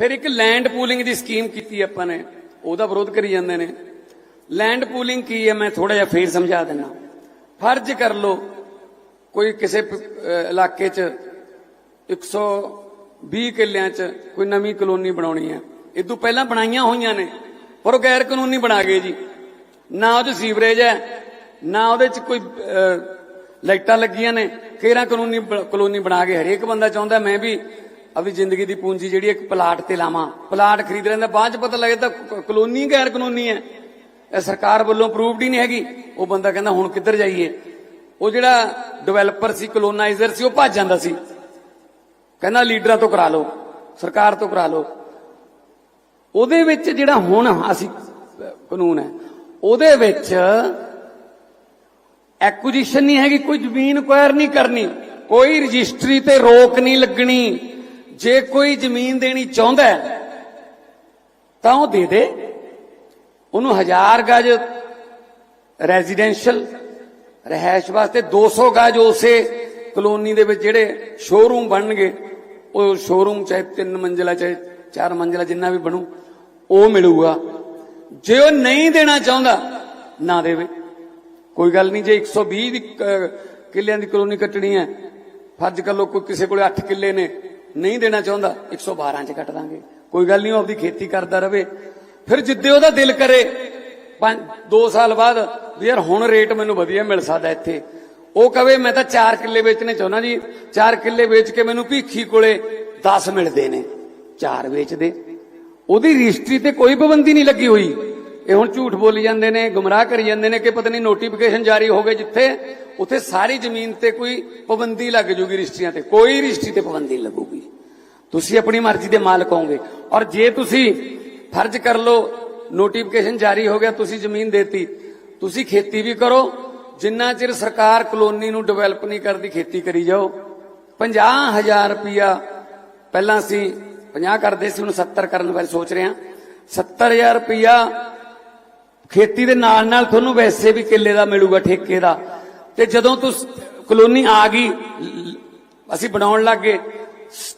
ਫਿਰ ਇੱਕ land pooling ਦੀ scheme ਕੀਤੀ ਆਪਾਂ ਨੇ, ਉਹਦਾ ਵਿਰੋਧ ਕਰੀ ਜਾਂਦੇ ਨੇ। ਲੈਂਡ ਪੂਲਿੰਗ ਕੀ ਹੈ? ਮੈਂ ਥੋੜਾ ਜਿਹਾ ਫੇਰ ਸਮਝਾ ਦਿੰਦਾ। ਫਰਜ਼ ਕਰ ਲਓ, ਕੋਈ ਕਿਸੇ ਪ- ਅਹ, ਇਲਾਕੇ 'ਚ 120 ਕਿੱਲਿਆਂ 'ਚ ਕੋਈ ਨਵੀਂ ਕਲੋਨੀ ਬਣਾਉਣੀ ਹੈ। ਇਹ ਤੋਂ ਪਹਿਲਾਂ ਬਣਾਈਆਂ ਹੋਈਆਂ ਨੇ, ਪਰ ਉਹ ਗੈਰ ਕਾਨੂੰਨੀ ਬਣਾ ਗਏ ਜੀ। ਨਾ ਉਹਦੇ ਸੀਵਰੇਜ ਹੈ, ਨਾ ਉਹਦੇ 'ਚ ਕੋਈ ਲਾਈਟਾਂ ਲੱਗੀਆਂ ਨੇ। ਕਿਹੜਾ ਕਾਨੂੰਨੀ ਕਲੋਨੀ ਬਣਾ ਕੇ ਹਰੇਕ ਬੰਦਾ ਚਾਹੁੰਦਾ, ਮੈਂ ਵੀ ਆਪਣੀ ਜ਼ਿੰਦਗੀ ਦੀ ਪੂੰਜੀ ਜਿਹੜੀ ਇੱਕ ਪਲਾਟ ਤੇ ਲਾਵਾਂ। ਪਲਾਟ ਖਰੀਦ ਲੈਂਦਾ, ਬਾਅਦ 'ਚ ਪਤਾ ਲੱਗੇ ਤਾਂ ਕਲੋਨੀ ਗੈਰ ਕਾਨੂੰਨੀ ਹੈ। ਇਹ ਸਰਕਾਰ ਵੱਲੋਂ ਅਪਰੂਵਡ ਹੀ ਨਹੀਂ ਹੈਗੀ। ਉਹ ਬੰਦਾ ਕਹਿੰਦਾ, ਹੁਣ ਕਿੱਧਰ ਜਾਈਏ? ਉਹ ਜਿਹੜਾ ਡਿਵੈਲਪਰ ਸੀ ਕਲੋਨਾਈਜ਼ਰ ਸੀ, ਉਹ ਭੱਜ ਜਾਂਦਾ ਸੀ। ਕਹਿੰਦਾ, ਲੀਡਰਾਂ ਤੋਂ ਕਰਾ ਲਓ, ਸਰਕਾਰ ਤੋਂ ਕਰਾ ਲਓ। ਉਹਦੇ ਵਿੱਚ ਜਿਹੜਾ ਹੁਣ ਅਸੀਂ, ਕਾਨੂੰਨ ਹੈ, ਉਹਦੇ ਵਿੱਚ ਐਕੁਜੀਸ਼ਨ ਨਹੀਂ ਹੈਗੀ, ਕੋਈ ਜ਼ਮੀਨ ਅਕਵਾਇਰ ਨਹੀਂ ਕਰਨੀ, ਕੋਈ ਰਜਿਸਟਰੀ ਤੇ ਰੋਕ ਨਹੀਂ ਲੱਗਣੀ। ਜੇ ਕੋਈ ਜ਼ਮੀਨ ਦੇਣੀ ਚਾਹੁੰਦਾ ਤਾਂ ਉਹ ਦੇ ਦੇ। ਉਹਨੂੰ ਹਜ਼ਾਰ ਗਜ ਰੈਜ਼ੀਡੈਂਸ਼ੀਅਲ ਰਹਿائش ਵਾਸਤੇ 200 ਗਜ ਉਸੇ ਕਲੋਨੀ ਦੇ ਵਿੱਚ ਜਿਹੜੇ ਸ਼ੋਰੂਮ ਬਣਨਗੇ, ਉਹ ਸ਼ੋਰੂਮ ਚਾਹੇ ਤਿੰਨ ਮੰਜ਼ਲਾ, ਚਾਹੇ ਚਾਰ ਮੰਜ਼ਲਾ ਜਿੰਨਾ ਵੀ ਬਣੂ, ਉਹ ਮਿਲੂਗਾ। ਜੇ ਉਹ ਨਹੀਂ ਦੇਣਾ ਚਾਹੁੰਦਾ, ਨਾ ਦੇਵੇ। ਕੋਈ ਗੱਲ ਨਹੀਂ, ਜੇ 120 ਦੀ ਕਿੱਲਿਆਂ ਦੀ ਕਲੋਨੀ ਕੱਟਣੀ ਹੈ, ਫਰਜ਼ ਕਰ ਲਓ ਕੋਈ ਕਿਸੇ ਕੋਲੇ 8 ਕਿੱਲੇ ਨੇ ਨਹੀਂ ਦੇਣਾ ਚਾਹੁੰਦਾ 112 ਚ ਕੱਟ ਦਾਂਗੇ। ਕੋਈ ਗੱਲ ਨਹੀਂ, ਉਹ ਆਪਦੀ ਖੇਤੀ ਕਰਦਾ ਰਵੇ। ਫਿਰ ਜਿੱਦੇ ਉਹਦਾ ਦਿਲ ਕਰੇ 2 ਸਾਲ ਬਾਅਦ ਵੀ ਯਾਰ ਹੁਣ ਰੇਟ ਮੈਨੂੰ ਵਧੀਆ ਮਿਲ ਸਕਦਾ ਇੱਥੇ। ਉਹ ਕਵੇ, ਮੈਂ ਤਾਂ 4 ਕਿੱਲੇ ਵੇਚਣੇ ਚਾਹੁੰਦਾ ਜੀ। 4 ਕਿੱਲੇ ਵੇਚ ਕੇ ਮੈਨੂੰ ਭੀਖੀ ਕੋਲੇ 10 ਮਿਲਦੇ ਨੇ 4 ਵੇਚਦੇ। ਉਹਦੀ ਰਜਿਸਟਰੀ ਤੇ ਕੋਈ ਪਾਬੰਦੀ ਨਹੀਂ ਲੱਗੀ ਹੋਈ। ਇਹ ਹੁਣ ਝੂਠ ਬੋਲੀ ਜਾਂਦੇ ਨੇ, ਗੁੰਮਰਾਹ ਕਰੀ ਜਾਂਦੇ ਨੇ ਕਿ ਪਤਾ ਨਹੀਂ ਨੋਟੀਫਿਕੇਸ਼ਨ ਜਾਰੀ ਹੋ ਗਏ ਜਿੱਥੇ, ਉੱਥੇ ਸਾਰੀ ਜ਼ਮੀਨ ਤੇ ਕੋਈ ਪਾਬੰਦੀ ਲੱਗ ਜੂਗੀ ਰਜਿਸਟਰੀਆਂ ਤੇ। ਕੋਈ ਰਜਿਸਟਰੀ ਤੇ ਪਾਬੰਦੀ ਲੱਗੂਗੀ। ਤੁਸੀਂ ਆਪਣੀ ਮਰਜ਼ੀ ਦੇ ਮਾਲਕ ਹੋਗੇ ਔਰ ਜੇ ਤੁਸੀਂ ਫਰਜ਼ ਕਰ ਲਓ ਨੋਟੀਫਿਕੇਸ਼ਨ ਜਾਰੀ ਹੋ ਗਿਆ, ਤੁਸੀਂ ਜ਼ਮੀਨ ਦੇਤੀ, ਤੁਸੀਂ ਖੇਤੀ ਵੀ ਕਰੋ, ਜਿੰਨਾ ਚਿਰ ਸਰਕਾਰ ਕਲੋਨੀ ਨੂੰ ਡਿਵੈਲਪ ਨਹੀਂ ਕਰਦੀ, ਖੇਤੀ ਕਰੀ ਜਾਓ। 50000 ਰੁਪਇਆ ਪਹਿਲਾਂ ਅਸੀਂ 50 ਕਰਦੇ ਸੀ, ਹੁਣ 70 ਕਰਨ ਬਾਰੇ ਸੋਚ ਰਹੇ ਹਾਂ। 70000 ਰੁਪਇਆ ਖੇਤੀ ਦੇ ਨਾਲ ਨਾਲ ਤੁਹਾਨੂੰ ਵੈਸੇ ਵੀ ਕਿੱਲੇ ਦਾ ਮਿਲੂਗਾ, ਠੇਕੇ ਦਾ। ਤੇ ਜਦੋਂ ਤੁਸੀਂ ਕਲੋਨੀ ਆ ਗਈ, ਅਸੀਂ ਬਣਾਉਣ ਲੱਗੇ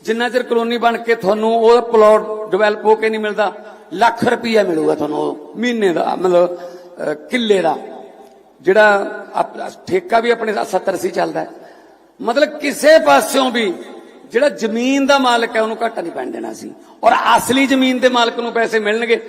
ਜਿੰਨਾ ਚਿਰ ਕਲੋਨੀ ਬਣ ਕੇ ਤੁਹਾਨੂੰ ਉਹ ਪਲਾਟ ਡਿਵੈਲਪ ਹੋ ਕੇ ਨਹੀਂ ਮਿਲਦਾ, ਲੱਖ ਰੁਪਇਆ ਮਿਲੂਗਾ ਤੁਹਾਨੂੰ ਉਹ ਮਹੀਨੇ ਦਾ, ਮਤਲਬ ਕਿੱਲੇ ਦਾ। ਜਿਹੜਾ ਠੇਕਾ ਵੀ ਆਪਣੇ 70 ਸੀ ਚੱਲਦਾ ਮਤਲਬ ਕਿਸੇ ਪਾਸਿਓਂ ਵੀ ਜਿਹੜਾ ਜ਼ਮੀਨ ਦਾ ਮਾਲਕ ਹੈ, ਉਹਨੂੰ ਘਾਟਾ ਨਹੀਂ ਪੈਣ ਦੇਣਾ ਸੀ। ਔਰ ਅਸਲੀ ਜ਼ਮੀਨ ਦੇ ਮਾਲਕ ਨੂੰ ਪੈਸੇ ਮਿਲਣਗੇ